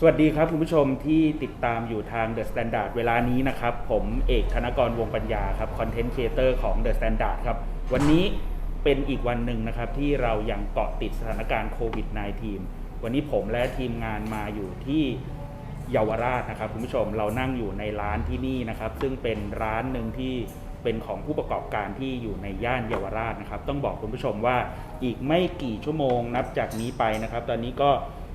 สวัสดีครับคุณผู้ชมที่ติดตามอยู่ทาง The Standard เวลานี้นะครับ ผมเอกธนกรวงปัญญาครับคอนเทนต์ครีเอเตอร์ของ The Standard ครับ วันนี้เป็นอีกวันหนึ่งนะครับ ที่เรายังเกาะติดสถานการณ์โควิด -19 วันนี้ผมและทีมงานมาอยู่ที่เยาวราชนะครับคุณผู้ชมเรานั่งอยู่ในร้านที่นี่นะครับ ซึ่งเป็นร้านหนึ่งที่เป็นของผู้ประกอบการที่อยู่ในย่านเยาวราชนะครับ ต้องบอกคุณผู้ชมว่าอีกไม่กี่ชั่วโมงนับจากนี้ไปนะครับ ตอนนี้ก็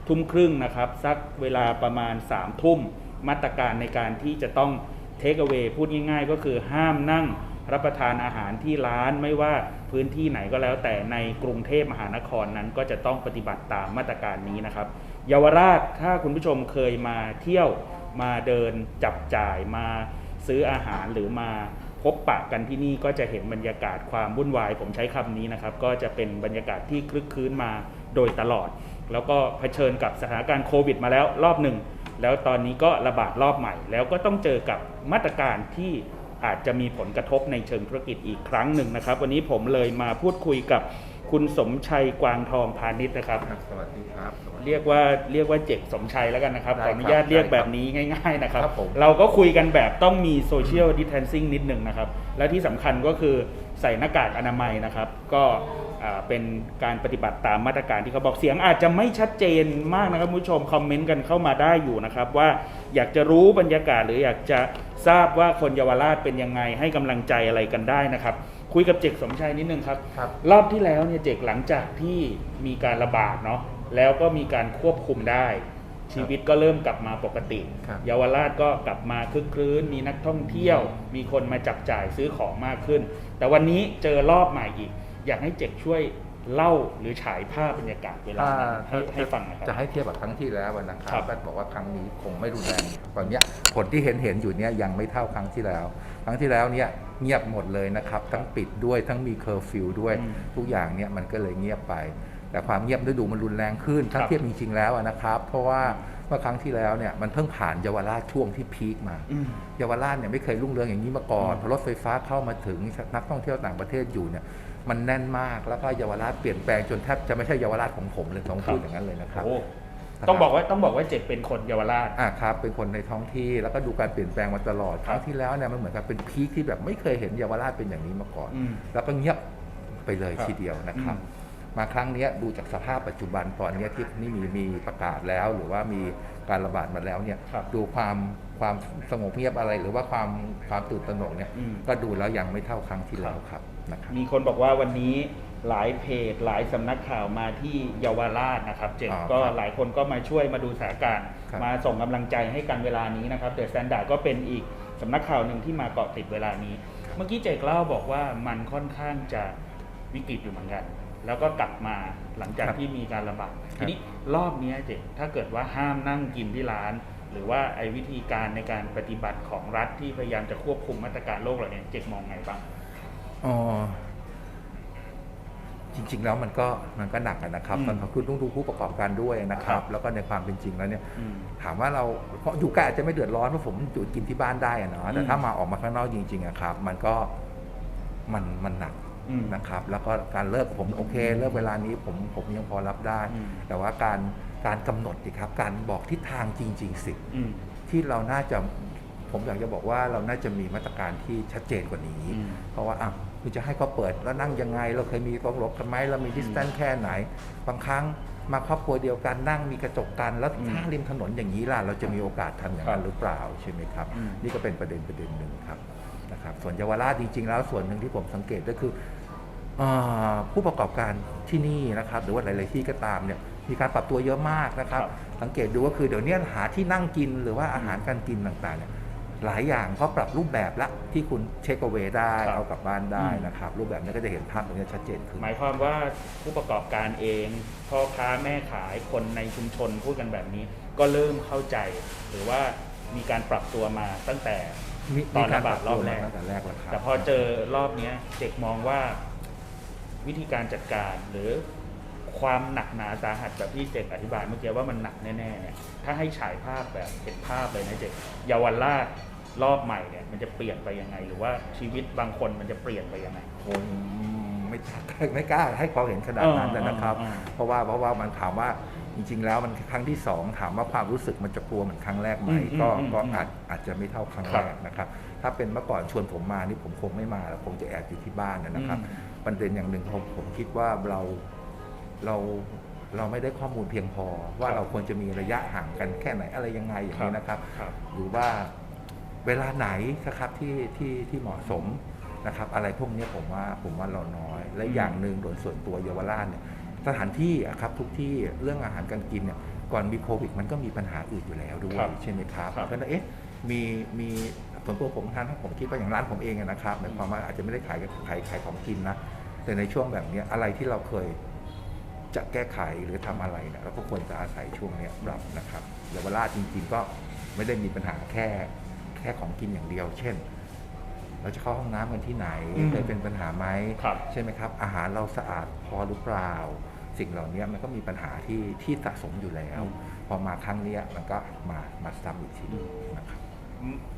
ทุ่มครึ่งนะครับ สักเวลาประมาณ3ามทุ่มมาตรการในการที่จะต้องเทค e เ w พูดง่ายๆ ก็คือห้ามนั่งรับประทานอาหารที่ร้านไม่ว่าพื้นที่ไหนก็แล้วแต่ในกรุงเทพมหานครนั้นก็จะต้องปฏิบัติตามมาตรการนี้นะครับ เยาวราชถ้าคุณผู้ชมเคยมาเที่ยวมาเดินจับจ่ายมาซื้ออาหารหรือมาพบปะกันที่นี่ก็จะเห็นบรรยากาศความวุ่นวายผมใช้คำนี้นะครับ ก็จะเป็นบรรยากาศที่คลึกคลื้นมาโดยตลอด แล้วก็เผชิญกับสถานการณ์โควิดมาแล้วรอบหนึ่ง แล้วตอนนี้ก็ระบาดรอบใหม่ แล้วก็ต้องเจอกับมาตรการที่อาจจะมีผลกระทบในเชิงธุรกิจอีกครั้งหนึ่งนะครับ วันนี้ผมเลยมาพูดคุยกับคุณสมชัยกวางทองพาณิชย์นะครับ ครับสวัสดีครับสวัสดี เรียกว่าเรียกว่าเจกสมชัยแล้วกันนะครับได้ขคอรับอนุญาตเรียกได้ครับแบบนี้ง่าย ๆนะครับ ครับผม เราก็คุยกันแบบต้องมีโซเชียลดิ t แทนซิ่งนิดหนึ่งนะครับ และที่สำคัญก็คือใส่หน้ากากอนามัยนะครับ ก็อ่า เป็นการปฏิบัติตามมาตรการที่เขาบอกเสียงอาจจะไม่ชัดเจนมากนะครับคุณผู้ชมคอมเมนต์กันเข้ามาได้อยู่นะครับ ว่าอยากจะรู้บรรยากาศหรืออยากจะทราบว่าคนเยาวราชเป็นยังไงให้กำลังใจอะไรกันได้นะครับ คุยกับเจกสมชัยนิดนึงครับครับรอบที่แล้วเนี่ยเจกหลังจากที่มีการระบาดเนาะแล้วก็มีการควบคุมได้ชีวิตก็เริ่มกลับมาปกติครับเยาวราชก็กลับมาคึกครื้น มีนักท่องเที่ยว มีคนมาจับจ่ายซื้อของมากขึ้น แต่วันนี้เจอรอบใหม่อีก อยากให้เจกช่วยเล่าหรือฉายภาพบรรยากาศเวลานั้นให้ให้ฟังหนะครับ จะให้เทียบกับครั้งที่แล้วนะคครัรับบก็บอกว่าครั้งนี้คงไม่รุนแรงตอนเนี้ยผลที่เห็นเห็นอยู่เนี่ยยังไม่เท่าครั้งที่แล้ว ครั้งที่แล้วเนี่ยเงียบหมดเลยนะครับ ทั้งปิดด้วยทั้งมีเคอร์ฟิวด้วย อืมทุกอย่างเนี่ยมันก็เลยเงียบไป แต่ความเงียบฤดูมันรุนแรงขึ้นถ้าครับ เทียบจริงๆแล้วอะนะครับ เพราะว่าเมื่อครั้งที่แล้วเนี่ยมันเพิ่งผ่านเยาวราชช่วงที่พีคมาอืมเยาวราชเนี่ยไม่เคยรุ่งเรืองอย่างนี้มาก่อนอืมพอรถไฟฟ้าเข้ามาถึงนักท่องเที่ยวต่างประเทศอยู่เนี่ยมันแน่นมากแล้วก็เยาวราชเปลี่ยนแปลงจนแทบจะไม่ใช่เยาวราชของผมเลยต้องพูดอย่างนั้นเลยนะครับโอ้ต้องบอกว่าต้องบอกว่าเจกเป็นคนเยาวราชอ่าครับเป็นคนในท้องที่แล้วก็ดูการเปลี่ยนแปลงมาตลอดครั้งที่แล้วเนี่ยมันเหมือนกับเป็นพีคที่แบบไม่เคยเห็นเยาวราชเป็นอย่างนี้มาก่อนอืมแล้วก็เงียบไปเลยครับทีเดียวนะครับอื มมาครั้งเนี้ยดูจากสภาพปัจจุบันตอนเนี้ยที่นี่มีมีประกาศแล้ว หรือว่ามีการระบาดมาแล้วเนี่ยครับดูความความสงบเงียบอะไร หรือว่าความความตื่นตระหนกเนี่ยอืมก็ดูแล้วยังไม่เท่าครั้งที่แล้วครับนะครับมีคนบอกว่าวันนี้หลายเพจหลายสำนักข่าวมาที่เยาวราชนะครับเจกอ๋อก็ครับหลายคนก็มาช่วยมาดูสถานการณ์ครับมาส่งกำลังใจให้กันเวลานี้นะครับเดอะสแตนดาร์ดก็เป็นอีกสำนักข่าวหนึ่งที่มาเกาะติดเวลานี้ เมื่อกี้เจกเล่าบอกว่ามันค่อนข้างจะวิกฤตอยู่เหมือนกัน แล้วก็กลับมาหลังจากครับที่มีการระบาดครัทีบนี้รอบเนี้ยเจกถ้าเกิดว่าห้ามนั่งกินที่ร้าน หรือว่าไอ้วิธีการในการปฏิบัติของรัฐที่พยายามจะควบคุมมาตรการโรคเหล่านี้เจกมองไงบ้างอ๋อจริง ๆ แล้วมันก็มันก็หนักอะนะครับอืมมันคือต้องดูผู้ประกอบการด้วยนะคครัรับบแล้วก็ในความเป็นจริงแล้วเนี่ยอืมถามว่าเราเพราะอยู่ใกล้อาจจะไม่เดือดร้อนเพราะผมอยู่กินที่บ้านได้อะเนาะแต่อืมถ้ามาออกมาข้างนอกจริงๆอะครับ มันก็มันมันหนัก อืม นะครับ แล้วก็การเลิกผมโอเคเลิกเวลานี้ผมผมยังพอรับได้ อืม แต่ว่าการการกำหนดสิครับ การบอกทิศทางจริง ๆ สิ อืม ที่เราน่าจะผมอยากจะบอกว่าเราน่าจะมีมาตรการที่ชัดเจนกว่านี้ อืมเพราะว่าอะคุณจะให้เขาเปิดแล้วนั่งยังไง เราเคยมีต้องหลบกันไหมเรามีดิสแตนแค่ไหน บางครั้งมาครอบครัวเดียวกันนั่งมีกระจกกันแล้วอืมถ้าริมถนนอย่างนี้ล่ะเราจะมีโอกาสทำอย่างนั้ครันบหรือเปล่าใช่ไหมครับ อืม นี่ก็เป็นประเด็นประเด็นหนึ่งครับนะครับส่วนเยาวราชจริงๆ แล้วส่วนหนึ่งที่ผมสังเกตก็คือเอ่อ ผู้ประกอบการที่นี่นะครับหรือว่าหลาย ๆ ที่ก็ตามเนี่ยมีการปรับตัวเยอะมากนะครับครับสังเกตดูก็คือเดี๋ยวเนี้หาที่นั่งกินหรือว่าอาหารการกินต่าง ๆ เนี่ยหลายอย่างก็ปรับรูปแบบละที่คุณเช็คเอาไว้ได้ครับเอากลับบ้านได้อืมนะครับ รูปแบบนี้ก็จะเห็นภาพตรงนี้ชัดเจนขึ้นหมายความว่าผู้ประกอบการเองพ่อค้าแม่ขายคนในชุมชนพูดกันแบบนี้ ก็เริ่มเข้าใจ หรือว่ามีการปรับตัวมาตั้งแต่มีตอนมีระบาดรอบแรกตั้งแต่แรกแล้วครับแต่พอเจอรอบเนี้ยเด็กมองว่า วิธีการจัดการหรือความหนักหนาสาหัสแบบที่เจกอธิบายเมื่อกี้ว่ามันหนักแน่ๆเนี่ยถ้าให้ฉายภาพแบบเห็นภาพเลยนะเจกเยาวราชรอบใหม่เนี่ยมันจะเปลี่ยนไปยังไง หรือว่าชีวิตบางคนมันจะเปลี่ยนไปยังไงคงไม่กล้าไม่กล้าให้ความเห็นขนาดนั้นนะครับอ่าอ่าอ่าเพราะว่าเพราะว่ามันถามว่าจริง ๆ แล้วมันครั้งที่สองถามว่าความรู้สึกมันจะกลัวเหมือนครั้งแรกไหมอืมก็อืมก็อืมอาจอาจจะไม่เท่าครั้งครัแรบกนะครับ ถ้าเป็นเมื่อก่อนชวนผมมานี่ผมคงไม่มาแล้วคงจะแอบอยู่ที่บ้านนะครับอืม ประเด็นอย่างหนึ่งผมผมคิดว่าเราเราเราไม่ได้ข้อมูลเพียงพอ ว่าครับเราควรจะมีระยะห่างกันแค่ไหนอะไรยังไงอย่างนี้นะครับครับ หรือว่าเวลาไหนนะครับที่ที่ที่เหมาะสมนะครับ อะไรพวกนี้ผมว่าผมว่าเราน้อย และอืมอย่างหนึ่งโดยส่วนตัวเยาวราชเนี่ยสถานที่อะครับทุกที่เรื่องอาหารการกินเนี่ยก่อนมีโควิดมันก็มีปัญหาอื่นอยู่แล้วด้วยครับใช่ไหมครับครับเพราะฉะนั้นเอ๊ะมีมี ส่วนตัวผมท่านผมคิดว่าอย่างร้านผมเองอะนะครับหมายความว่าอาจจะไม่ได้ขายขายขายของกินนะแต่ในช่วงแบบเนี้ยอะไรที่เราเคยจะแก้ไขหรือทำอะไรเนี่ยเราก็ควรจะอาศัยช่วงเนี้ยปรับนะครับเยาวราชจริง ๆ ก็ไม่ได้มีปัญหาแค่แค่ของกินอย่างเดียว เช่น เราจะเข้าห้องน้ำกันที่ไหนอืมเคยเป็นปัญหาไหมครับใช่ไหมครับ อาหารเราสะอาดพอหรือเปล่า สิ่งเหล่านี้มันก็มีปัญหาที่ที่สะสมอยู่แล้วอืมพอมาครั้งเนี้ยมันก็มามาซ้ำอีกทีนะครับอืม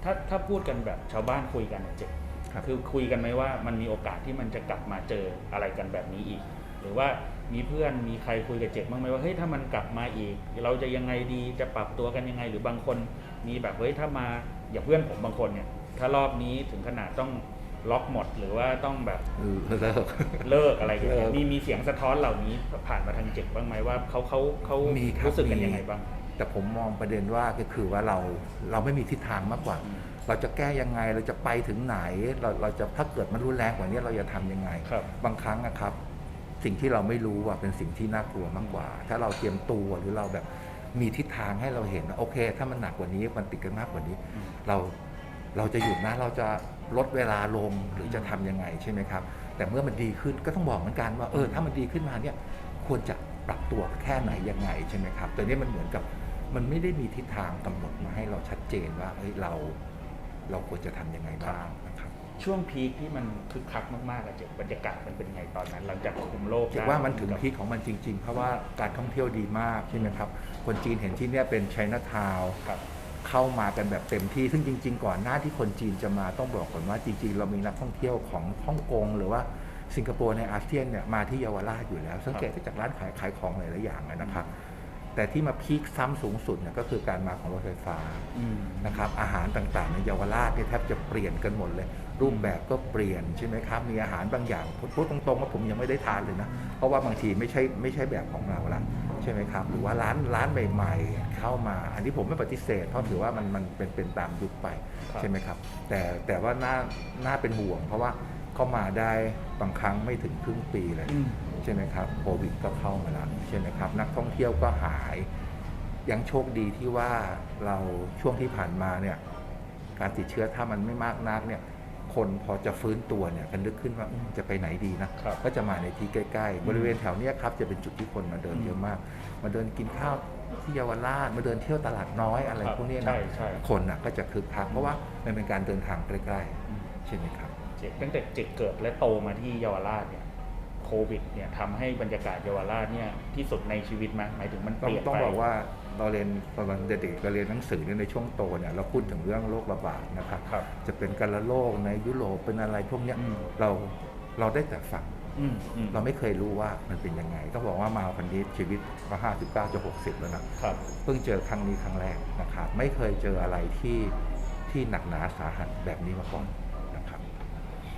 ถ้าถ้าพูดกันแบบชาวบ้านคุยกันอะเจ็บครับคือคุยกันไหมว่ามันมีโอกาสที่มันจะกลับมาเจออะไรกันแบบนี้อีก หรือว่ามีเพื่อนมีใครคุยกับเจ็บบ้างไหมว่าเฮ้ยถ้ามันกลับมาอีก เราจะยังไงดีจะปรับตัวกันยังไง หรือบางคนมีแบบเฮ้ยถ้ามาอย่างเพื่อนผมบางคนเนี่ย ถ้ารอบนี้ถึงขนาดต้องล็อกหมดหรือว่าต้องแบบเออเลิกเลิกอะไรอย่างเงี้เลิยกมีมีเสียงสะท้อนเหล่านี้ผ่านมาทางเจ็บบ้างไหมว่าเขาเขาเขามีครับรู้สึกกันมียังไงบ้าง แต่ผมมองประเด็นว่าก็คือว่าเราเราไม่มีทิศทางมากกว่าอืมเราจะแก้ยังไงเราจะไปถึงไหน เราเราจะถ้าเกิดมันรุนแรงกว่านี้เราจะทำยังไงครับ บางครั้งนะครับ สิ่งที่เราไม่รู้อะเป็นสิ่งที่น่ากลัวมากกว่า ถ้าเราเตรียมตัวหรือเราแบบมีทิศทางให้เราเห็นว่าโอเค ถ้ามันหนักกว่านี้มันติดกันมากกว่านี้อืมเราเราจะหยุดนะเราจะลดเวลาลงหรือจะทำยังไงใช่ไหมครับ แต่เมื่อมันดีขึ้นก็ต้องบอกเหมือนกันว่าเออถ้ามันดีขึ้นมาเนี่ยควรจะปรับตัวแค่ไหนยังไงใช่ไหมครับแต่นี่มันเหมือนกับ มันไม่ได้มีทิศทางกำหนดมาให้เราชัดเจนว่าเฮ้ยเราเราควรจะทำยังไงบ้างนะครับช่วงพีคที่มันคึกคักมากๆอะเจ็บบรรยากาศมันเป็นไงตอนนั้นหลังจากคุมโรคคิดได้ว่ามันถึงพีคของมันจริง ๆ เพราะว่าการท่องเที่ยวดีมากใช่ไหมครับ คนจีนเห็นที่เนี่ยเป็นไชน่าทาวน์ครับ เข้ามากันแบบเต็มที่ซึ่งจริง ๆ ก่อนหน้าที่คนจีนจะมาต้องบอกก่อนว่าจริง ๆ เรามีนักท่องเที่ยวของฮ่องกงหรือว่าสิงคโปร์ในอาเซียนเนี่ยมาที่เยาวราชอยู่แล้ว สังเกตได้จากร้านขายขายของหลายๆอย่างนะครับ แต่ที่มาพีคซ้ำสูงสุดเนี่ยก็คือการมาของรถไฟฟ้าอืมนะครับอาหารต่างๆในเยาวราชเนี่ยแทบจะเปลี่ยนกันหมดเลย รูปแบบก็เปลี่ยนใช่ไหมครับ มีอาหารบางอย่างพูดพูดตรงๆว่าผมยังไม่ได้ทานเลยนะ เพราะว่าบางทีไม่ใช่ไม่ใช่แบบของเราละใช่ไหมครับ หรือว่าร้านร้านใหม่ ๆ เข้ามา อันนี้ผมไม่ปฏิเสธ เพราะถือว่ามันมันเป็นเป็นตามยุคไปครับใช่ไหมครับ แต่แต่ว่าน่าน่าเป็นห่วง เพราะว่าเข้ามาได้บางครั้งไม่ถึงครึ่งปีเลยอืม ใช่ไหมครับโควิดก็เข้ามาแล้วใช่ไหมครับ นักท่องเที่ยวก็หาย ยังโชคดีที่ว่าเราช่วงที่ผ่านมาเนี่ยการติดเชื้อถ้ามันไม่มากนักเนี่ยคนพอจะฟื้นตัวเนี่ยกันนึกขึ้นว่าอืมจะไปไหนดีนะครับก็จะมาในที่ใกล้ ๆ บริเวณแถวเนี้ยครับจะเป็นจุดที่คนมาเดินเยอะมาก มาเดินกินข้าวที่เยาวราชมาเดินเที่ยวตลาดน้อยอะไรครับพวกเนี้ยใช่นะใช่คนน่ะก็จะคึกคักเพราะว่ามันเป็นการเดินทางใกล้อืมๆใช่ไหมครับเจ็บตั้งแต่เจ็บเกิดและโตมาที่เยาวราชเนี่ย โควิดเนี่ยทำให้บรรยากาศเยาวราชเนี่ยที่สุดในชีวิตไหมหมายถึงมันเปต้องลี่ยนต้องไป บอกว่าเราเรียนตอนเด็กๆเราเรียนหนังสือเนี่ยในช่วงโตเนี่ยเราพูดถึงเรื่องโรคระบาดนะครับ ครับจะเป็นการระโรคในยุโรปเป็นอะไรพวกเนี้ยอืม เราเราได้แต่ฟัง อืมอืมเราไม่เคยรู้ว่ามันเป็นยังไง ต้องบอกว่ามาคนนี้ชีวิตก็ห้าสิบเก้าจะหกสิบแล้วนะครับ เพิ่งเจอครั้งนี้ครั้งแรกนะครับไม่เคยเจออะไรที่ที่หนักหนาสาหัสแบบนี้มาก่อนนะครับ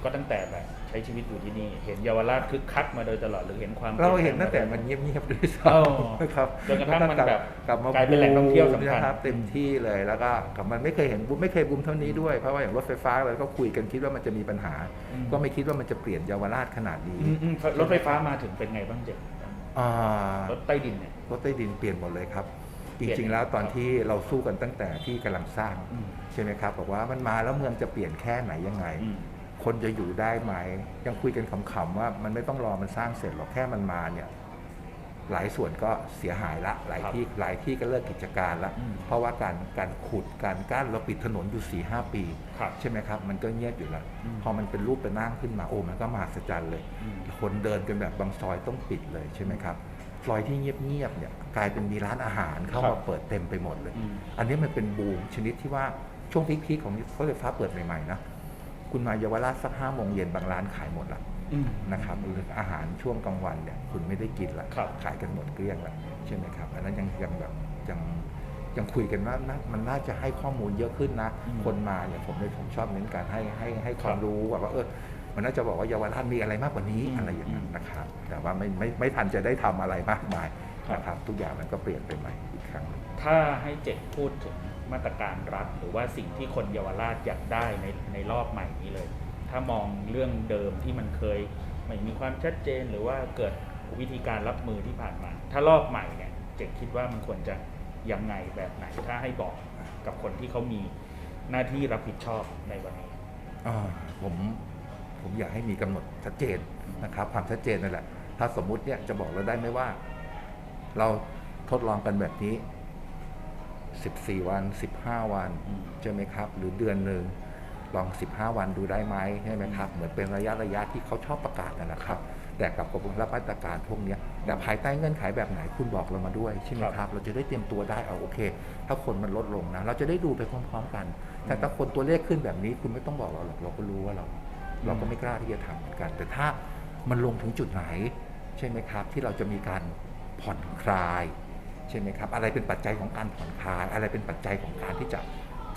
ก็ตั้งแต่แบบใช้ชีวิตอยู่ที่นี่ เห็นเยาวราชคึกคักมาโดยตลอดหรือเห็นความเราเห็นตั้งแต่ปลี่ยมันแปลเงียบๆด้วยเออซ้ำนะครับจนกระทั่งมันแบบกลับมากลายเป็นแหล่งท่องเที่ยวสำคัญนะครับเต็มที่เลยแล้วก็กลับมันไม่เคยเห็นบูมไม่เคยบูมเท่านี้ด้วยเพราะว่าอย่างรถไฟฟ้าเราก็คุยกันคิดว่ามันจะมีปัญหาอืมก็ไม่คิดว่ามันจะเปลี่ยนเยาวราชขนาดนี้อืมอืมรถไฟฟ้ามาถึงเป็นไงบ้างเจ็บอ่ารถใต้ดินเนี่ยรถใต้ดินเปลี่ยนหมดเลยครับเปจลี่ยนริงๆ แล้วตอนที่เราสู้กันตั้งแต่ที่กำลังสร้างอืมใช่ไหมครับบอกว่ามันมาแล้วเมืองจะเปลี่ยนแค่ไหนยังไงอืม คนจะอยู่ได้ไหม ยังคุยกันขำๆว่ามันไม่ต้องรอมันสร้างเสร็จหรอกแค่มันมาเนี่ยหลายส่วนก็เสียหายละ หลายครับที่หลายที่ก็เลิกกิจการละอืมเพราะว่าการการขุดการกั้นเราปิดถนนอยู่4ี่หปีครับใช่ไหมครับ มันก็เงียบอยู่แล้วอืมพอมันเป็นรูปเป็นร่างขึ้นมาโอ้มันก็มหัศจรรย์เลยอืมคนเดินกันแบบบางซอยต้องปิดเลยใช่ไหมครับซอยที่เงียบๆเนี่ยกลายเป็นมีร้านอาหารเข้าครัมาบเปิดเต็มไปหมดเลยอืมอันนี้มันเป็นบูมชนิดที่ว่าช่วงพีคๆของรถไฟฟ้าเปิดใหม่ๆนะ คุณมาเยาวราชสักห้าโมงเย็นบางร้านขายหมดละออืม นะครับหรืออาหารช่วงกลางวันเนี่ยคุณไม่ได้กินละครับ ขายกันหมดเกลี้ยงละใช่ไหมครับอันนั้นยังยังแบบยังยังคุยกันว่าน่ามันน่าจะให้ข้อมูลเยอะขึ้นนะ อืมคนมาเนี่ยผมเลยผมชอบเน้นการให้ให้ให้ควาคมรับรู้ว่าเออมันน่าจะบอกว่าเยาวราชมีอะไรมากกว่านี้อืมอะไรอย่างนั้นอืมนะครับ แต่ว่าไม่ไม่ไม่ทันจะได้ทำอะไรมากมายครับ นะครับ ทุกอย่างมันก็เปลี่ยนไปใหม่อีกครั้งหนึ่งถ้าให้เจ็ดพูดถึง มาตรการรัฐหรือว่าสิ่งที่คนเยาวราชอยากได้ในในรอบใหม่นี้เลย ถ้ามองเรื่องเดิมที่มันเคยไม่มีความชัดเจนหรือว่าเกิดวิธีการรับมือที่ผ่านมา ถ้ารอบใหม่เนี่ยเจ็ดคิดว่ามันควรจะยังไงแบบไหนถ้าให้บอกกับคนที่เขามีหน้าที่รับผิดชอบในวันนี้ผมผมอยากให้มีกำหนดชัดเจนนะครับ ความชัดเจนนั่นแหละ ถ้าสมมุติเนี่ยจะบอกเราได้ไหมว่า เราทดลองกันแบบนี้ 14 วัน 15 วันอืมใช่ไหมครับ หรือเดือนหนึ่งลอง 15 วันดูได้ไหมใช่ไหมครับ เหมือนเป็นระยะระยะที่เขาชอบประกาศนั่นแหละครับ แต่กับกระบวนรับมาตรการพวกเนี้ยแต่ภายใต้เงื่อนไขแบบไหนคุณบอกเรามาด้วยใช่ไหมครับครับ เราจะได้เตรียมตัวได้เอาโอเค ถ้าคนมันลดลงนะ เราจะได้ดูไปพร้อม ๆ กัน แต่ถ้าคนตัวเลขขึ้นแบบนี้ คุณไม่ต้องบอกเราหรอกเราก็รู้ว่าเรา เราก็ไม่กล้าที่จะทำเหมือนกัน แต่ถ้ามันลงถึงจุดไหน ใช่ไหมครับ ที่เราจะมีการผ่อนคลาย ใช่ไหมครับ อะไรเป็นปัจจัยของการผ่อนคลาย อะไรเป็นปัจจัยของการที่จะ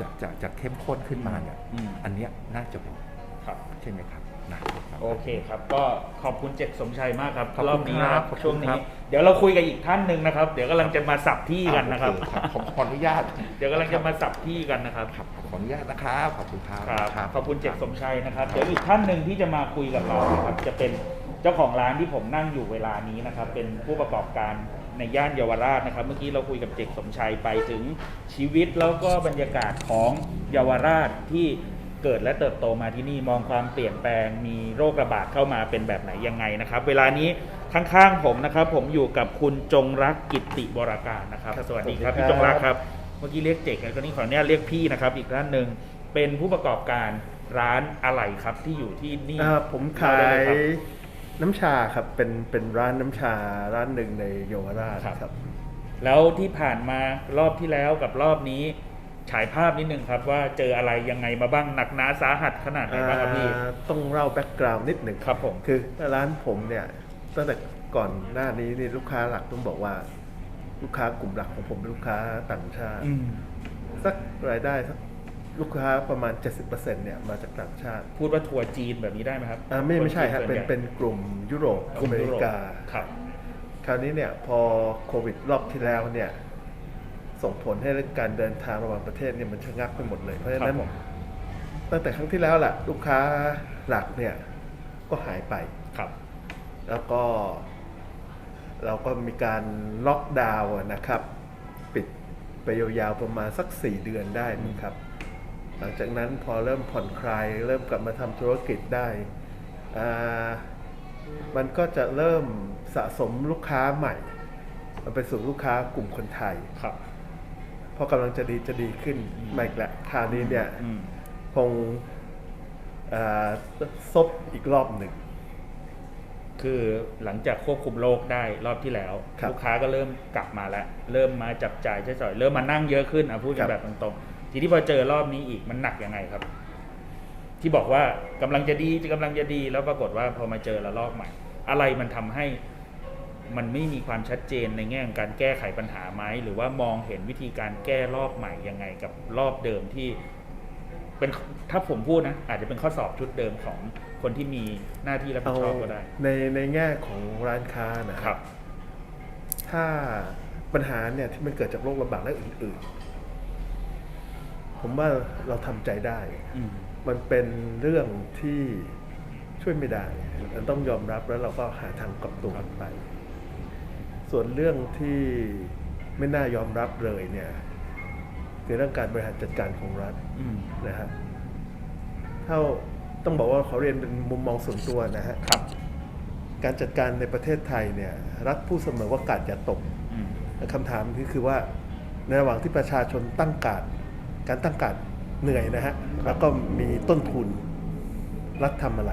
จะจะจะเข้มข้นขึ้นมาเนี่ยอืม อันเนี้ยน่าจะบอกครับ ใช่ไหมครับนะโอเคครับก็ขอบคุณเจ็ดสมชัยมากครับขอบคุณรอบนี้นะครับขอบคุณช่วงคนี้ รับ เดี๋ยวเราคุยกับอีกท่านหนึ่งนะครับ เดี๋ยวกำลังจะมาสับที่กันนะครับ โอเผมขออนุญาตเดี๋ยวกำลังจะมาสับที่กันนะครับ ครับขออนุญาตนะครับขอบคุณครับ ครับขอบคุณเจ็ดสมชัยนะครับเดี๋ยวอีกท่านหนึ่งที่จะมาคุยกับเรานะครับจะเป็นเจ้าของร้านที่ผมนั่งอยู่เวลานี้นะครับ เป็นผู้ประกอบการ ในย่านเยาวราชนะครับ เมื่อกี้เราคุยกับเจ็กสมชัยไปถึงชีวิตแล้วก็บรรยากาศของเยาวราชที่เกิดและเติบโตมาที่นี่มองความเปลี่ยนแปลงมีโรคระบาดเข้ามาเป็นแบบไหนยังไงนะครับ เวลานี้ข้างๆผมนะครับ ผมอยู่กับคุณจงรักกิตติบราการนะครับครับ สวัสดีครับสวัสดีพี่ครับจงรักครับ เมื่อกี้เรียกเจกแล้วก็นี่ขออนุญาตเรียกพี่นะครับ อีกท่านหนึ่งเป็นผู้ประกอบการร้านอะไรครับที่อยู่ที่นี่อ่าผมขาเล่ได้ยเลครับ น้ำชาครับเป็นเป็นร้านน้ำชาร้านหนึ่งในเยาวราชครับ ครับ แล้วที่ผ่านมารอบที่แล้วกับรอบนี้ ฉายภาพนิดนึงครับว่าเจออะไรยังไงมาบ้างหนักหนาสาหัสขนาดไหนบ้างครับพี่ อ่าต้องเล่าแบ็กกราวน์นิดหนึ่งครับผม คือร้านผมเนี่ยตั้งแต่ก่อนหน้านี้นี่ลูกค้าหลักต้องบอกว่า ลูกค้ากลุ่มหลักของผมเป็นลูกค้าต่างชาติ อืม สักรายได้สัก ลูกค้าประมาณ 70%เนี่ยมาจากต่างชาติพูดว่าทัวร์จีนแบบนี้ได้ไหมครับอ่าไม่ไม่ใช่ฮะส่วเป็นใหญ่เป็นกลุ่มยุโรปกลุ่อมเมยุริโรปกาครับคราวนี้เนี่ยพอโควิดรอบที่แล้วเนี่ยส่งผลให้เรื่องการเดินทางระหว่างประเทศเนี่ยมันชะงักไปหมดเลยเพราะฉะครันั้บนผมตั้งแต่ครั้งที่แล้วแหละลูกค้าหลักเนี่ยก็หายไปครับ แล้วก็ เราก็มีการล็อกดาวน์อะนะครับ ปิดไปยาวๆประมาณสัก 4 เดือนได้นะครับ หลังจากนั้นพอเริ่มผ่อนคลาย เริ่มกลับมาทำธุรกิจได้อ่ามันก็จะเริ่มสะสมลูกค้าใหม่มันไปสู่ลูกค้ากลุ่มคนไทยครับพอกำลังจะดีจะดีขึ้นอืมมาอีกแล้วคราวนี้เนี่ยอืมคงอ่าซบอีกรอบหนึ่งคือหลังจากควบคุมโรคได้รอบที่แล้วครับลูกค้าก็เริ่มกลับมาแล้ว เริ่มมาจับจ่ายใช้สอย เริ่มมานั่งเยอะขึ้นอะพูดกัครันบแบบตรงๆ ทีนี้พอเจอรอบนี้อีกมันหนักยังไงครับ ที่บอกว่ากำลังจะดีกำลังจะดี แล้วปรากฏว่าพอมาเจอระลอกใหม่ อะไรมันทำให้มันไม่มีความชัดเจนในแง่ของการแก้ไขปัญหาไหมหรือว่ามองเห็นวิธีการแก้รอบใหม่ยังไงกับรอบเดิมที่เป็นถ้าผมพูดนะ อาจจะเป็นข้อสอบชุดเดิมของคนที่มีหน้าที่รับผิเอาดชอบก็ได้ ในในแง่ของร้านค้านะคครัรับบถ้าปัญหาเนี่ยที่มันเกิดจากโรคระบาดและอื่น ๆ ผมว่าเราทำใจได้อืมมันเป็นเรื่องที่ช่วยไม่ได้เราต้องยอมรับแล้วเราก็หาทางกลับตัวกันไป ส่วนเรื่องที่ไม่น่ายอมรับเลยเนี่ยคือเรื่องการบริหารจัดการของรัฐอืมนะฮะเท่าต้องบอกว่าเขาเรียนเป็นมุมมองส่วนตัวนะฮะครับ การจัดการในประเทศไทยเนี่ย รัฐพูดเสมอว่ากาดอย่าตกอืมแต่คำถามที่คือว่าในระหว่างที่ประชาชนตั้งการด การตั้งการดเหนื่อยนะฮะ แล้วก็มีต้นทุน รัฐทำอะไร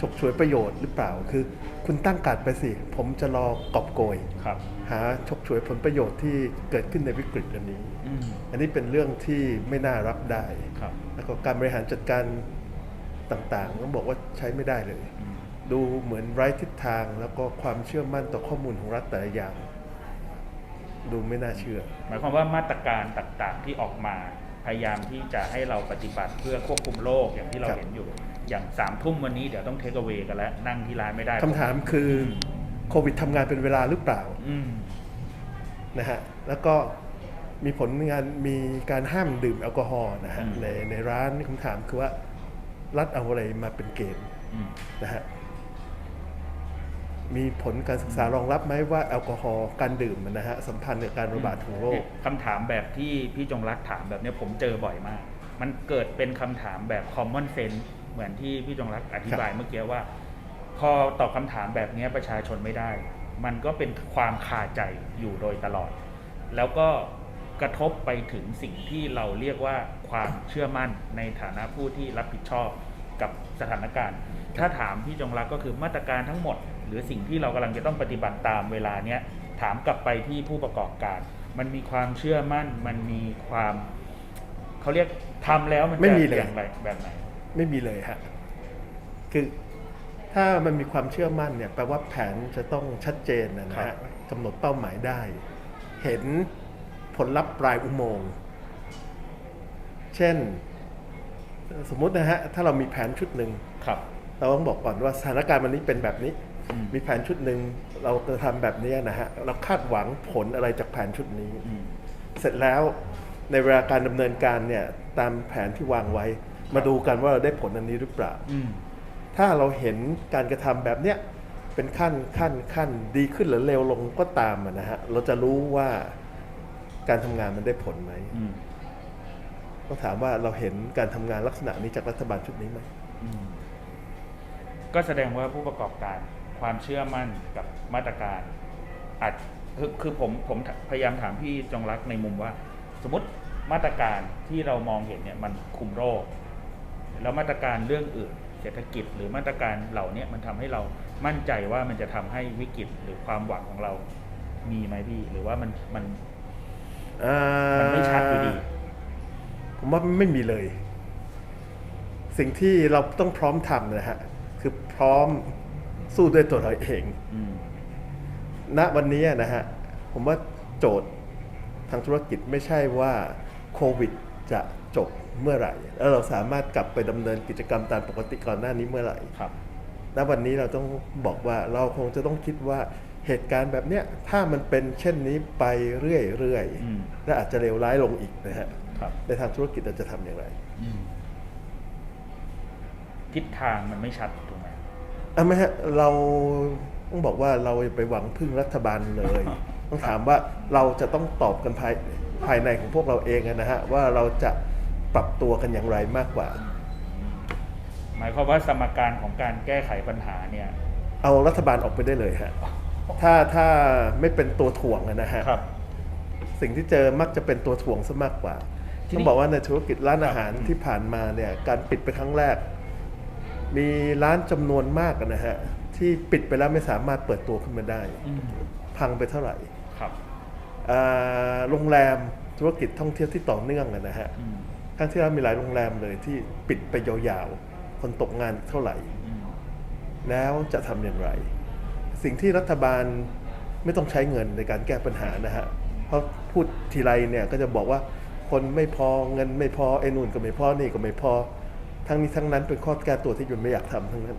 ฉกฉวยประโยชน์หรือเปล่า คือ คุณตั้งการดไปสิ ผมจะรอกอบโกยครับหาฉกฉวยผลประโยชน์ที่เกิดขึ้นในวิกฤตอันนี้อืมอันนี้เป็นเรื่องที่ไม่น่ารับได้ครับแล้วก็การบริหารจัดการต่างๆต้องบอกว่าใช้ไม่ได้เลยอืมดูเหมือนไร้ทิศทางแล้วก็ความเชื่อมั่นต่อข้อมูลของรัฐแต่ละอย่าง ดูไม่น่าเชื่อ หมายความว่ามาตรการต่างๆที่ออกมาพยายามที่จะให้เราปฏิบัติเพื่อควบคุมโรคอย่างที่เราครับ เห็นอยู่ อย่างสามทุ่มวันนี้เดี๋ยวต้องเทคเอา a y กันแล้วนั่งที่ร้านไม่ได้คำถามคือโควิดทำงานเป็นเวลาหรือเปล่าอืม นะฮะแล้วก็มีผลงานมีการห้ามดื่มแอลกอฮอล์นะฮะอืม ในในร้านคำถามคือว่ารัฐเอาอะไรมาเป็นเกณฑ์ อืม นะฮะ มีผลการศึกษารองรับไหมว่าแอลกอฮอล์การดื่มนะฮะสัมพันธ์กับการระบาดของโรคคำถามแบบที่พี่จงรักถามแบบนี้ผมเจอบ่อยมาก มันเกิดเป็นคำถามแบบ common sense เหมือนที่พี่จงรักอธิบายเมื่อกี้ว่า พอตอบคำถามแบบนี้ประชาชนไม่ได้ มันก็เป็นความคาใจอยู่โดยตลอด แล้วก็กระทบไปถึงสิ่งที่เราเรียกว่าความเชื่อมั่นในฐานะผู้ที่รับผิดชอบกับสถานการณ์ ถ้าถามพี่จงรักก็คือมาตรการทั้งหมด หรือสิ่งที่เรากำลังจะต้องปฏิบัติตามเวลาเนี้ยถามกลับไปที่ผู้ประกอบการ มันมีความเชื่อมั่น มันมีความเขาเรียกทำแล้วมันจะไม่มีเลยอย่างไรแบบไหน ไม่มีเลยฮะคือถ้ามันมีความเชื่อมั่นเนี่ยแปลว่าแผนจะต้องชัดเจนนะครัฮะบกำหนดเป้าหมายได้ เห็นผลลัพธ์ปลายอุโมงค์เช่น สมมุตินะฮะถ้าเรามีแผนชุดหนึ่งครับเราต้องบอกก่อนว่าสถานการณ์วันนี้เป็นแบบนี้อื มมีแผนชุดหนึ่งเราจะทำแบบนี้นะฮะเราคาดหวังผลอะไรจากแผนชุดนี้อืมเสร็จแล้วในเวลาการดำเนินการเนี่ยตามแผนที่วางไว้ มาดูกันว่าเราได้ผลอันนี้หรือเปล่าอืมถ้าเราเห็นการกระทำแบบเนี้ยเป็นขั้นขั้นขั้นดีขึ้นหรือเร็วลงก็ตามอะนะฮะเราจะรู้ว่าการทำงานมันได้ผลไหมอืมต้องถามว่าเราเห็นการทำงานลักษณะนี้จากรัฐบาลชุดนี้ไหมอืมก็แสดงว่าผู้ประกอบการ ความเชื่อมั่นกับมาตรการอาจคือคือผมผมพยายามถามพี่จงรักในมุมว่า สมมติมาตรการที่เรามองเห็นเนี่ยมันคุมโรค แล้วมาตรการเรื่องอื่น เศรษฐกิจหรือมาตรการเหล่านี้มันทำให้เรามั่นใจว่ามันจะทำให้วิกฤตหรือความหวังของเรามีไหมพี่ หรือว่ามันมันมันไม่ชัดอยู่ดี ผมว่าไม่มีเลย สิ่งที่เราต้องพร้อมทำนะฮะ คือพร้อม สู้ด้วยตัวเราเองอืมณวันนี้นะฮะ ผมว่าโจทย์ทางธุรกิจไม่ใช่ว่าโควิดจะจบเมื่อไหร่ แล้วเราสามารถกลับไปดำเนินกิจกรรมตามปกติก่อนหน้านี้เมื่อไหร่ครับณวันนี้เราต้องบอกว่าเราคงจะต้องคิดว่าเหตุการณ์แบบเนี้ยถ้ามันเป็นเช่นนี้ไปเรื่อยอืมๆและอาจจะเลวร้ายลงอีกนะฮะครับในทางธุรกิจเราจะทำอย่างไรอืมทิศทางมันไม่ชัดถูก ไหมอะไม่ฮะเราต้องบอกว่าเราอย่าไปหวังพึ่งรัฐบาลเลย ต้องถามว่าเราจะต้องตอบกันภายภายในของพวกเราเองอะนะฮะว่าเราจะปรับตัวกันอย่างไรมากกว่า หมายความว่าสมการของการแก้ไขปัญหาเนี่ย เอารัฐบาลออกไปได้เลยฮะถ้าถ้าไม่เป็นตัวถ่วงอะนะฮะครับ สิ่งที่เจอมักจะเป็นตัวถ่วงซะมากกว่าทีนี้ ต้องบอกว่าในธุรกิจร้านอาหารครับที่ผ่านมาเนี่ยการปิดไปครั้งแรก มีร้านจำนวนมากอะนะฮะ ที่ปิดไปแล้วไม่สามารถเปิดตัวขึ้นมาได้ อืมพังไปเท่าไหร่ครับอ่าโรงแรมธุรกิจท่องเที่ยวที่ต่อเนื่องอะนะฮะอืมครั้งที่แล้วมีหลายโรงแรมเลยที่ปิดไปยาวๆ คนตกงานเท่าไหร่ อืมแล้วจะทำอย่างไร สิ่งที่รัฐบาลไม่ต้องใช้เงินในการแก้ปัญหานะฮะ เพราะพูดทีไรเนี่ยก็จะบอกว่าคนไม่พอเงินไม่พอไอ้นู่นก็ไม่พอนี่ก็ไม่พอ ทั้งนี้ทั้งนั้นเป็นข้อแก้ตัวที่ยุนไม่อยากทำทั้งนั้น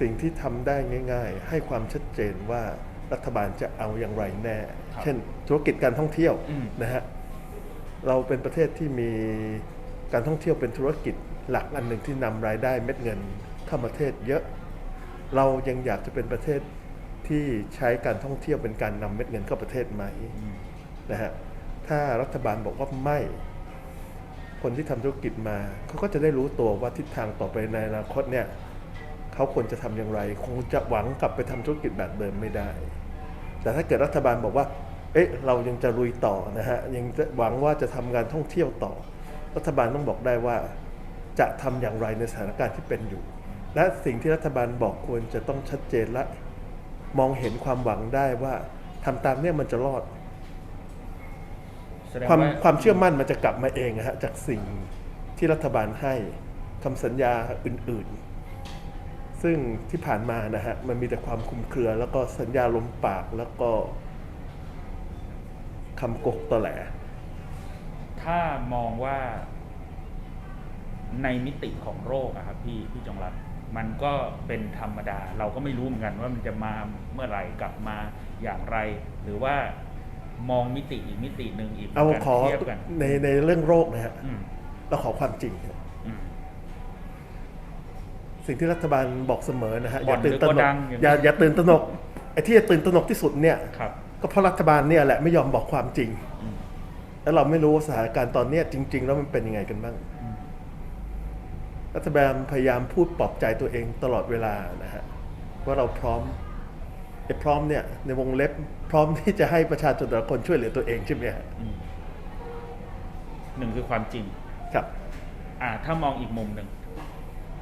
สิ่งที่ทำได้ง่าย ๆ ให้ความชัดเจนว่ารัฐบาลจะเอาอย่างไรแน่ เช่น ธุรกิจการท่องเที่ยวอืมนะฮะเราเป็นประเทศที่มีการท่องเที่ยวเป็นธุรกิจหลักอันหนึ่งที่นำรายได้เม็ดเงินเข้าประเทศเยอะ เรายังอยากจะเป็นประเทศที่ใช้การท่องเที่ยวเป็นการนำเม็ดเงินเข้าประเทศไหมอืมนะฮะถ้ารัฐบาลบอกว่าไม่ คนที่ทำธุรกิจมาเขาก็จะได้รู้ตัวว่าทิศทางต่อไปในอนาคตเนี่ยเขาควรจะทำอย่างไร คงจะหวังกลับไปทำธุรกิจแบบเดิมไม่ได้ แต่ถ้าเกิดรัฐบาลบอกว่า เอ๊ะเรายังจะลุยต่อนะฮะยังจะหวังว่าจะทำงานท่องเที่ยวต่อ รัฐบาลต้องบอกได้ว่า จะทำอย่างไรในสถานการณ์ที่เป็นอยู่ และสิ่งที่รัฐบาลบอกควรจะต้องชัดเจนและมองเห็นความหวังได้ว่าทำตามเนี่ยมันจะรอด แสดงความว่า ความเชื่อมั่นมันจะกลับมาเองนะฮะจากสิ่งที่รัฐบาลให้คำสัญญาอื่นๆ ซึ่งที่ผ่านมานะฮะมันมีแต่ความคลุมเครือ แล้วก็สัญญาลมปากแล้วก็คำโกหกตอแหล ถ้ามองว่าในมิติของโรคอะครับพี่พี่จงรักมันก็เป็นธรรมดา เราก็ไม่รู้เหมือนกันว่ามันจะมาเมื่อไหร่กลับมาอย่างไร หรือว่า มองมิติอีกมิติหนึ่งอีกเอากันขอเทียบกันในในเรื่องโรคนะฮะอืมเราขอความจริง อืม สิ่งที่รัฐบาลบอกเสมอนะฮะอบ่ย่าอนตื่นตระหนหรือกโกดังอย่างนี้ อย่าอย่าตื่นตระหนกไอ้ที่จะตื่นตระหนกที่สุดเนี่ย ครับ ก็เพราะรัฐบาลเนี่ยแหละไม่ยอมบอกความจริง อืม แล้วเราไม่รู้ว่าสถานการณ์ตอนเนี้ยจริง ๆ แล้วมันเป็นยังไงกันบ้าง อืมรัฐบาลพยายามพูดปลอบใจตัวเองตลอดเวลานะฮะว่าเราพร้อม ไอ้พร้อมเนี่ยในวงเล็บพร้อมที่จะให้ประชาชนแต่ละคนช่วยเหลือตัวเองใช่ไหมฮะอืมหนึ่งคือความจริง ครับ อ่า ถ้ามองอีกมุมหนึ่ง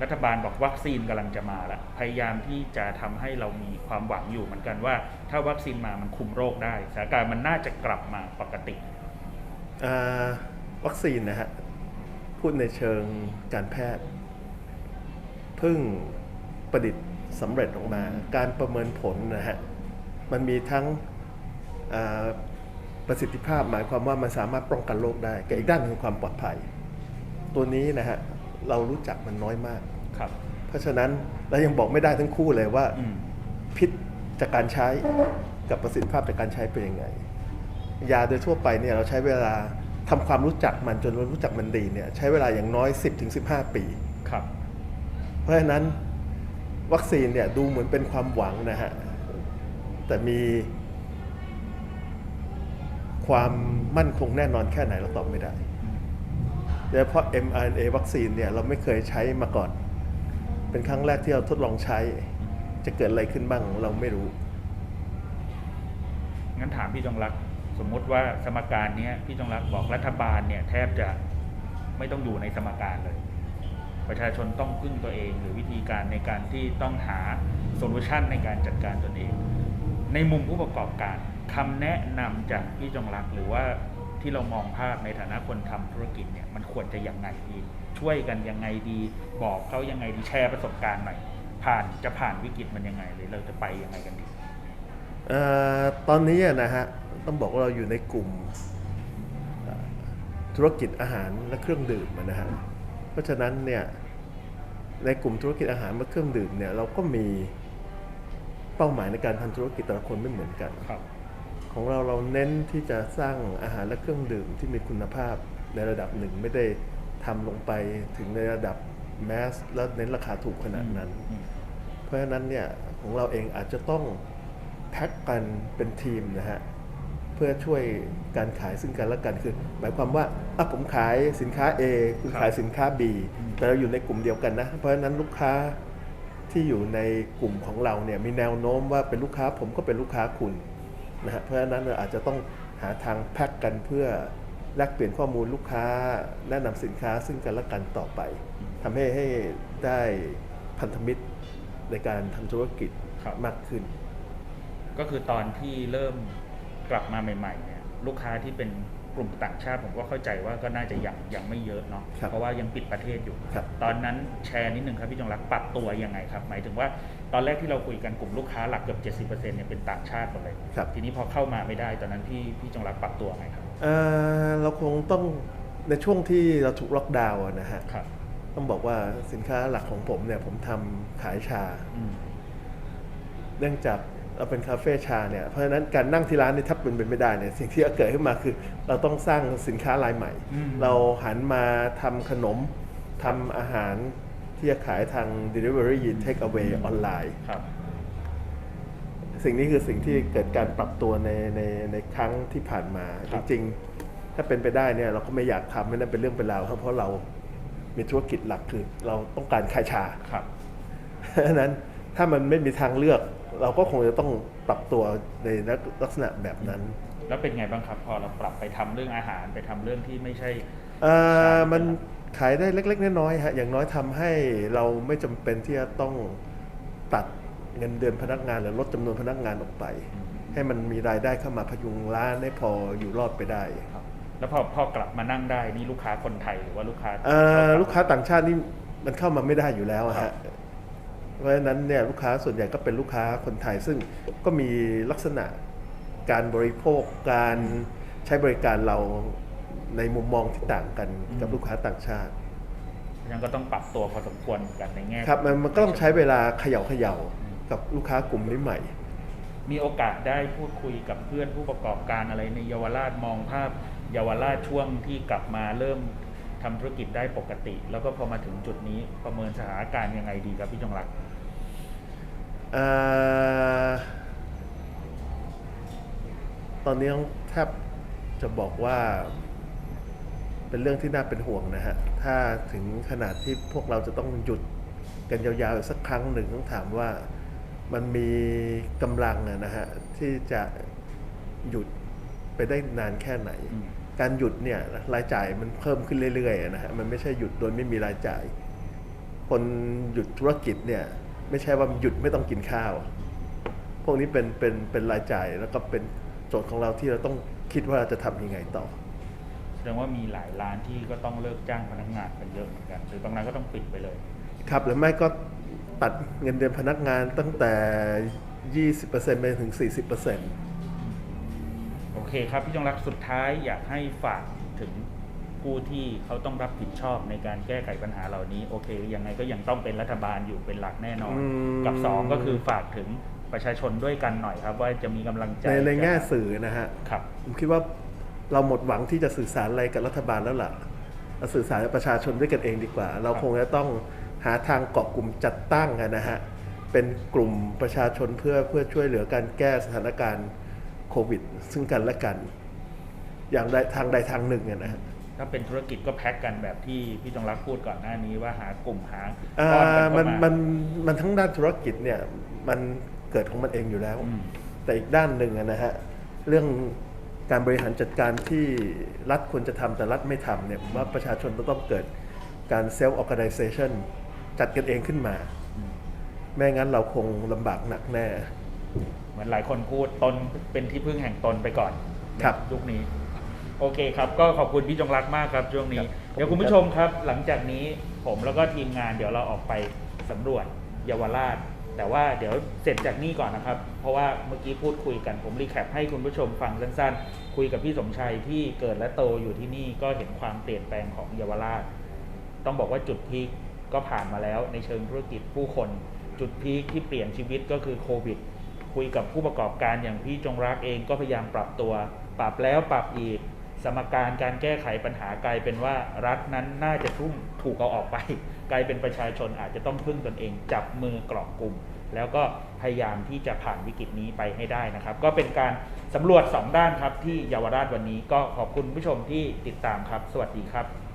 รัฐบาลบอกวัคซีนกำลังจะมาแล้วพยายามที่จะทำให้เรามีความหวังอยู่เหมือนกันว่า ถ้าวัคซีนมามันคุมโรคได้สถานการณ์มันน่าจะกลับมาปกติอ่าวัคซีนนะฮะพูดในเชิงการแพทย์เพิ่งประดิษฐ์ สำเร็จออกมา การประเมินผลนะฮะมันมีทั้งอ่าประสิทธิภาพหมายความว่ามันสามารถป้องกันโรคได้กับอีกด้านหนึงคือความปลอดภัย ตัวนี้นะฮะเรารู้จักมันน้อยมากครับ เพราะฉะนั้นเรายังบอกไม่ได้ทั้งคู่เลยว่าอืมพิษจากการใช้กับประสิทธิภาพจากการใช้เป็นยังไง ยาโดยทั่วไปเนี่ยเราใช้เวลาทำความรู้จักมันจนเรารู้จักมันดีเนี่ยใช้เวลาอย่างน้อย 10-15 ปีครับ เพราะฉะนั้น วัคซีนเนี่ยดูเหมือนเป็นความหวังนะฮะ แต่มีความมั่นคงแน่นอนแค่ไหนเราตอบไม่ได้โดยเฉพาะ mRNA วัคซีนเนี่ยเราไม่เคยใช้มาก่อน เป็นครั้งแรกที่เราทดลองใช้ จะเกิดอะไรขึ้นบ้างเราไม่รู้ งั้นถามพี่จงรัก สมมติว่าสมการนี้พี่จงรักบอกรัฐบาลเนี่ยแทบจะไม่ต้องอยู่ในสมการเลย ประชาชนต้องพึ่งตัวเองหรือวิธีการในการที่ต้องหาโซลูชันในการจัดการตนเอง ในมุมผู้ประกอบการคำแนะนำจากพี่จงรักหรือว่าที่เรามองภาพในฐานะคนทำธุรกิจเนี่ยมันควรจะยังไงดีช่วยกันยังไงดี บอกเขายังไงดีแชร์ประสบการณ์หน่อยผ่านจะผ่านวิกฤตมันยังไงหรือเราจะไปยังไงกันดีเออตอนนี้นะฮะต้องบอกว่าเราอยู่ในกลุ่มธุรกิจอาหารและเครื่องดื่มนะฮะ เพราะฉะนั้นเนี่ยในกลุ่มธุรกิจอาหารและเครื่องดื่มเนี่ยเราก็มีเป้าหมายในการทำธุรกิจแต่ละคนไม่เหมือนกัน ครับ ของเราเราเน้นที่จะสร้างอาหารและเครื่องดื่มที่มีคุณภาพในระดับหนึ่งไม่ได้ทำลงไปถึงในระดับแมสแล้วเน้นราคาถูกขนาดนั้น อืม เพราะฉะนั้นเนี่ยของเราเองอาจจะต้องแพ็กกันเป็นทีมนะฮะ เพื่อช่วยการขายซึ่งกันและกันคือ หมายความว่าอะผมขายสินค้า A คุณครับขายสินค้า B อืมแต่เราอยู่ในกลุ่มเดียวกันนะ เพราะฉะนั้นลูกค้าที่อยู่ในกลุ่มของเราเนี่ยมีแนวโน้มว่าเป็นลูกค้าผมก็เป็นลูกค้าคุณนะฮะเพราะฉะนั้นเราอาจจะต้องหาทางแพ็กกันเพื่อแลกเปลี่ยนข้อมูลลูกค้าแนะนำสินค้าซึ่งกันและกันต่อไปทำให้ให้ได้พันธมิตรในการทำธุรกิจครับมากขึ้น ก็คือตอนที่เริ่ม กลับมาใหม่ๆเนี่ยลูกค้าที่เป็นกลุ่มต่างชาติผมก็เข้าใจว่าก็น่าจะยังยังไม่เยอะเนาะครับเพราะว่ายังปิดประเทศอยู่ ครับ ตอนนั้นแชร์นิดนึงครับพี่จงรักปรับตัวยังไงครับ หมายถึงว่าตอนแรกที่เราคุยกันกลุ่มลูกค้าหลักเกือบ70%เนี่ยเป็นต่างชาติหมดเลยครับ ทีนี้พอเข้ามาไม่ได้ตอนนั้นพี่พี่จงรักปรับตัวไงครับเอ่อเราคงต้องในช่วงที่เราถูกล็อกดาวน์อะนะฮะ ครับต้องบอกว่าสินค้าหลักของผมเนี่ยผมทำขายชา อืม เนื่องจาก เราเป็นคาเฟ่ชาเนี่ยเพราะฉะนั้นการนั่งที่ร้านนี่ทับเป็นไปไม่ได้เนี่ยสิ่งที่เกิดขึ้นมาคือ เราต้องสร้างสินค้ารายใหม่อืมเราหันมาทำขนมทำอาหารที่จะขายทาง Delivery Take Away ออนไลน์ครับสิ่งนี้คือสิ่งที่เกิดการปรับตัวในในในครั้งที่ผ่านมาคจรับริงๆ ถ้าเป็นไปได้เนี่ยเราก็ไม่อยากทำไม่นั่นเป็นเรื่องเป็นราวครับเพราะเรามีธุรกิจหลักคือ เราต้องการขายชาครับเพราะฉะนั้นถ้ามันไม่มีทางเลือก เราก็คงจะต้องปรับตัวในลักษณะแบบนั้น แล้วเป็นไงบ้างครับพอเราปรับไปทำเรื่องอาหารไปทำเรื่องที่ไม่ใช่เอ่อใช่มันขายได้เล็ก ๆ น้อยๆฮะอย่างน้อยทำให้เราไม่จำเป็นที่จะต้องตัดเงินเดือนพนักงานหรือลดจำนวนพนักงานออกไป ให้มันมีรายได้เข้ามาพยุงร้านให้พออยู่รอดไปได้ครับแล้วพอพอกลับมานั่งได้นี่ลูกค้าคนไทยหรือว่าลูกค้าเอ่อลูกค้าต่างชาตินี่มันเข้ามาไม่ได้อยู่แล้วอะฮะ เพราะฉะนั้นเนี่ยลูกค้าส่วนใหญ่ก็เป็นลูกค้าคนไทย ซึ่งก็มีลักษณะการบริโภคการใช้บริการเราในมุมมองที่ต่างกันกับอืมลูกค้าต่างชาติยังก็ต้องปรับตัวพอสมควรเหมือนกันในแง่ครับมันมันก็ต้องใช้เวลาเขย่าเขย่ากับลูกค้ากลุ่มนี้ใหม่ มีโอกาสได้พูดคุยกับเพื่อนผู้ประกอบการอะไรในเยาวราชมองภาพเยาวราชช่วงที่กลับมาเริ่มทำธุรกิจได้ปกติ แล้วก็พอมาถึงจุดนี้ประเมินสถานการณ์ยังไงดีครับพี่จงรักเอ่อ ตอนนี้ต้องแทบจะบอกว่า เป็นเรื่องที่น่าเป็นห่วงนะฮะ ถ้าถึงขนาดที่พวกเราจะต้องหยุดกันยาวๆอีกสักครั้งหนึ่งต้องถามว่ามันมีกำลังนะฮะ ที่จะหยุดไปได้นานแค่ไหน การหยุดเนี่ยรายจ่ายมันเพิ่มขึ้นเรื่อยๆนะฮะมันไม่ใช่หยุดโดยไม่มีรายจ่าย คนหยุดธุรกิจเนี่ย ไม่ใช่ว่าหยุดไม่ต้องกินข้าว พวกนี้เป็นเป็นเป็นรายจ่ายแล้วก็เป็นโจทย์ของเราที่เราต้องคิดว่าเราจะทำยังไงต่อแสดงว่ามีหลายร้านที่ก็ต้องเลิกจ้างพนักงานกันเยอะเหมือนกันหรือบางร้านก็ต้องปิดไปเลย ครับหรือไม่ก็ตัดเงินเดือนพนักงานตั้งแต่ 20%ไปถึง 40%โอเคครับ พี่จงรักสุดท้ายอยากให้ฝากถึง ผู้ที่เขาต้องรับผิดชอบในการแก้ไขปัญหาเหล่านี้โอเคยังไงก็ยังต้องเป็นรัฐบาลอยู่เป็นหลักแน่นอน อืม กับสองก็คือฝากถึงประชาชนด้วยกันหน่อยครับ ว่าจะมีกำลังใจในในแง่จะสื่อนะฮะ ครับ ผมคิดว่าเราหมดหวังที่จะสื่อสารอะไรกับรัฐบาลแล้วล่ะเราสื่อสารกับประชาชนด้วยกันเองดีกว่า เราคงจะต้องหาทางเกาะกลุ่มจัดตั้งอะนะฮะ เป็นกลุ่มประชาชนเพื่อเพื่อช่วยเหลือการแก้สถานการณ์โควิด ซึ่งกันและกัน อย่างใดทางใดทางหนึ่งอะนะฮะ ถ้าเป็นธุรกิจก็แพ็กกันแบบที่พี่จงรักพูดก่อนหน้านี้ว่าหากลุ่มหาอ่ก้อนกันาเข้ามันมามันมันทั้งด้านธุรกิจเนี่ยมันเกิดของมันเองอยู่แล้ว อืม แต่อีกด้านหนึ่งอะนะฮะเรื่องการบริหารจัดการที่รัฐควรจะทำแต่รัฐไม่ทำเนี่ยผมว่าประชาชนต้องเกิดการเซลล์ organization จัดกันเองขึ้นมาไม่งั้นเราคงลำบากหนักแน่ เหมือนหลายคนพูดตนเป็นที่พึ่งแห่งตนไปก่อนครับ ยุคนี้ โอเคครับ ก็ขอบคุณพี่จงรักมากครับช่วงนี้ครับเดี๋ยวคุณผู้ชมครับ หลังจากนี้ผมแล้วก็ทีมงานเดี๋ยวเราออกไปสำรวจเยาวราช แต่ว่าเดี๋ยวเสร็จจากนี่ก่อนนะครับ เพราะว่าเมื่อกี้พูดคุยกันผมรีแคปให้คุณผู้ชมฟังสั้นๆ คุยกับพี่สมชัยที่เกิดและโตอยู่ที่นี่ก็เห็นความเปลี่ยนแปลงของเยาวราช ต้องบอกว่าจุดพีคก็ผ่านมาแล้วในเชิงธุรกิจผู้คน จุดพีคที่เปลี่ยนชีวิตก็คือโควิดคุยกับผู้ประกอบการอย่างพี่จงรักเองก็พยายามปรับตัว ปรับแล้วปรับอีก สมการการแก้ไขปัญหากลายเป็นว่ารัฐนั้นน่าจะทุ่มถูกเอาออกไป กลายเป็นประชาชนอาจจะต้องพึ่งตนเอง จับมือกรอบกลุ่ม แล้วก็พยายามที่จะผ่านวิกฤตนี้ไปให้ได้นะครับ ก็เป็นการสำรวจสองด้านครับที่เยาวราชวันนี้ก็ขอบคุณผู้ชมที่ติดตามครับ สวัสดีครับ